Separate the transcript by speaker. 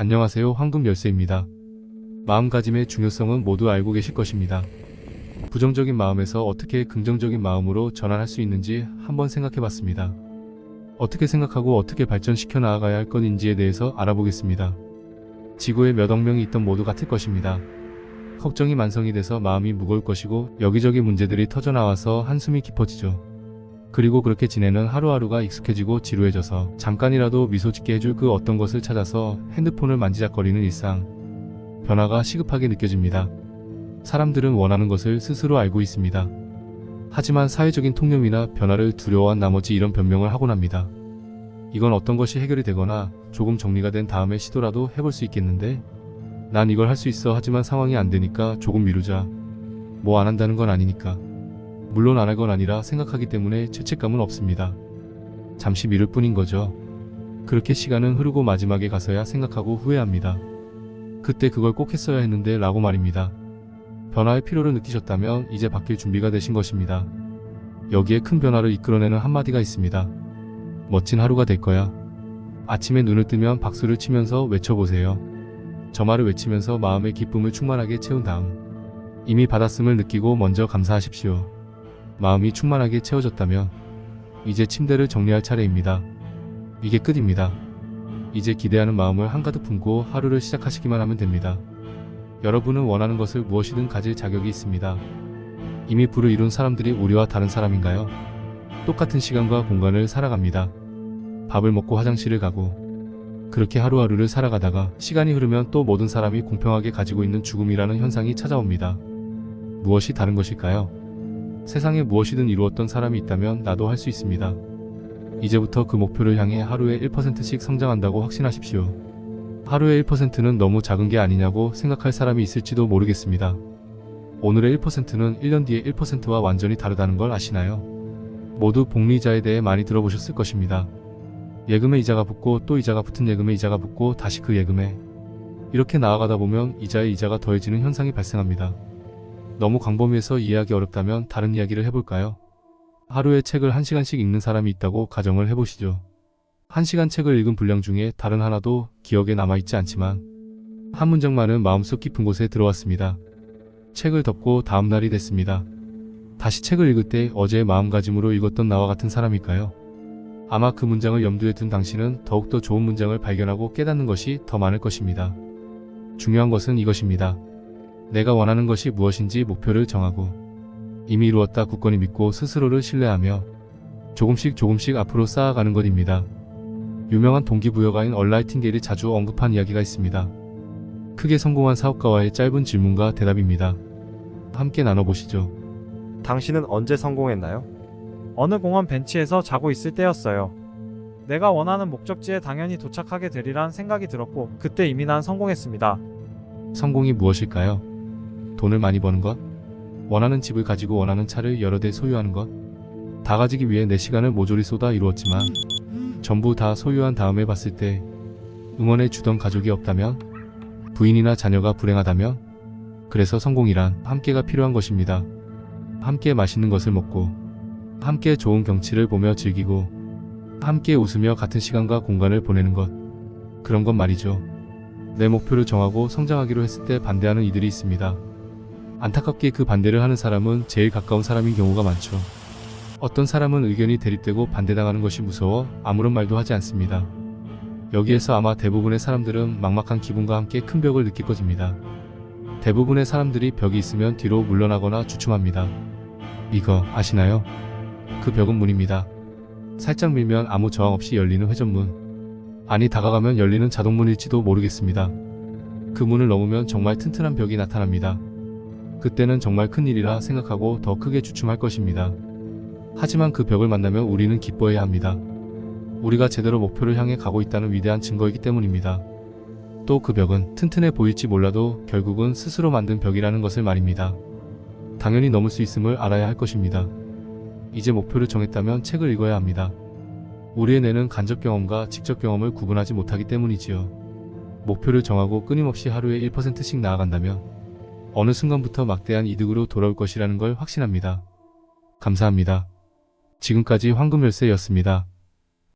Speaker 1: 안녕하세요. 황금 열쇠입니다. 마음가짐의 중요성은 모두 알고 계실 것입니다. 부정적인 마음에서 어떻게 긍정적인 마음으로 전환할 수 있는지 한번 생각해 봤습니다. 어떻게 생각하고 어떻게 발전시켜 나아가야 할 건인지에 대해서 알아보겠습니다. 지구에 몇억 명이 있던 모두 같을 것입니다. 걱정이 만성이 돼서 마음이 무거울 것이고 여기저기 문제들이 터져 나와서 한숨이 깊어지죠. 그리고 그렇게 지내는 하루하루가 익숙해지고 지루해져서 잠깐이라도 미소 짓게 해줄 그 어떤 것을 찾아서 핸드폰을 만지작거리는 일상. 변화가 시급하게 느껴집니다. 사람들은 원하는 것을 스스로 알고 있습니다. 하지만 사회적인 통념이나 변화를 두려워한 나머지 이런 변명을 하곤 합니다. 이건 어떤 것이 해결이 되거나 조금 정리가 된 다음에 시도라도 해볼 수 있겠는데? 난 이걸 할 수 있어 하지만 상황이 안 되니까 조금 미루자. 뭐 안 한다는 건 아니니까. 물론 안 할 건 아니라 생각하기 때문에 죄책감은 없습니다. 잠시 미룰 뿐인 거죠. 그렇게 시간은 흐르고 마지막에 가서야 생각하고 후회합니다. 그때 그걸 꼭 했어야 했는데 라고 말입니다. 변화의 필요를 느끼셨다면 이제 바뀔 준비가 되신 것입니다. 여기에 큰 변화를 이끌어내는 한마디가 있습니다. 멋진 하루가 될 거야. 아침에 눈을 뜨면 박수를 치면서 외쳐보세요. 저 말을 외치면서 마음의 기쁨을 충만하게 채운 다음 이미 받았음을 느끼고 먼저 감사하십시오. 마음이 충만하게 채워졌다면 이제 침대를 정리할 차례입니다. 이게 끝입니다. 이제 기대하는 마음을 한가득 품고 하루를 시작하시기만 하면 됩니다. 여러분은 원하는 것을 무엇이든 가질 자격이 있습니다. 이미 불을 이룬 사람들이 우리와 다른 사람인가요? 똑같은 시간과 공간을 살아갑니다. 밥을 먹고 화장실을 가고 그렇게 하루하루를 살아가다가 시간이 흐르면 또 모든 사람이 공평하게 가지고 있는 죽음이라는 현상이 찾아옵니다. 무엇이 다른 것일까요? 세상에 무엇이든 이루었던 사람이 있다면 나도 할 수 있습니다. 이제부터 그 목표를 향해 하루에 1%씩 성장한다고 확신하십시오. 하루의 1%는 너무 작은 게 아니냐고 생각할 사람이 있을지도 모르겠습니다. 오늘의 1%는 1년 뒤의 1%와 완전히 다르다는 걸 아시나요? 모두 복리이자에 대해 많이 들어보셨을 것입니다. 예금에 이자가 붙고 또 이자가 붙은 예금에 이자가 붙고 다시 그 예금에 이렇게 나아가다 보면 이자에 이자가 더해지는 현상이 발생합니다. 너무 광범위해서 이해하기 어렵다면 다른 이야기를 해볼까요? 하루에 책을 1시간씩 읽는 사람이 있다고 가정을 해보시죠. 1시간 책을 읽은 분량 중에 다른 하나도 기억에 남아있지 않지만 한 문장만은 마음속 깊은 곳에 들어왔습니다. 책을 덮고 다음 날이 됐습니다. 다시 책을 읽을 때 어제의 마음가짐으로 읽었던 나와 같은 사람일까요? 아마 그 문장을 염두에 둔 당신은 더욱더 좋은 문장을 발견하고 깨닫는 것이 더 많을 것입니다. 중요한 것은 이것입니다. 내가 원하는 것이 무엇인지 목표를 정하고 이미 이루었다 굳건히 믿고 스스로를 신뢰하며 조금씩 조금씩 앞으로 쌓아가는 것입니다. 유명한 동기부여가인 얼라이팅게일이 자주 언급한 이야기가 있습니다. 크게 성공한 사업가와의 짧은 질문과 대답입니다. 함께 나눠보시죠.
Speaker 2: 당신은 언제 성공했나요?
Speaker 3: 어느 공원 벤치에서 자고 있을 때였어요. 내가 원하는 목적지에 당연히 도착하게 되리란 생각이 들었고 그때 이미 난 성공했습니다.
Speaker 1: 성공이 무엇일까요? 돈을 많이 버는 것? 원하는 집을 가지고 원하는 차를 여러 대 소유하는 것? 다 가지기 위해 내 시간을 모조리 쏟아 이루었지만 전부 다 소유한 다음에 봤을 때 응원해 주던 가족이 없다면 부인이나 자녀가 불행하다면 그래서 성공이란 함께가 필요한 것입니다. 함께 맛있는 것을 먹고 함께 좋은 경치를 보며 즐기고 함께 웃으며 같은 시간과 공간을 보내는 것 그런 것 말이죠. 내 목표를 정하고 성장하기로 했을 때 반대하는 이들이 있습니다. 안타깝게 그 반대를 하는 사람은 제일 가까운 사람인 경우가 많죠. 어떤 사람은 의견이 대립되고 반대당하는 것이 무서워 아무런 말도 하지 않습니다. 여기에서 아마 대부분의 사람들은 막막한 기분과 함께 큰 벽을 느낄 것입니다. 대부분의 사람들이 벽이 있으면 뒤로 물러나거나 주춤합니다. 이거 아시나요? 그 벽은 문입니다. 살짝 밀면 아무 저항 없이 열리는 회전문. 아니 다가가면 열리는 자동문일지도 모르겠습니다. 그 문을 넘으면 정말 튼튼한 벽이 나타납니다. 그때는 정말 큰일이라 생각하고 더 크게 주춤할 것입니다. 하지만 그 벽을 만나면 우리는 기뻐해야 합니다. 우리가 제대로 목표를 향해 가고 있다는 위대한 증거이기 때문입니다. 또 그 벽은 튼튼해 보일지 몰라도 결국은 스스로 만든 벽이라는 것을 말입니다. 당연히 넘을 수 있음을 알아야 할 것입니다. 이제 목표를 정했다면 책을 읽어야 합니다. 우리의 뇌는 간접 경험과 직접 경험을 구분하지 못하기 때문이지요. 목표를 정하고 끊임없이 하루에 1%씩 나아간다면 어느 순간부터 막대한 이득으로 돌아올 것이라는 걸 확신합니다. 감사합니다. 지금까지 황금열쇠였습니다.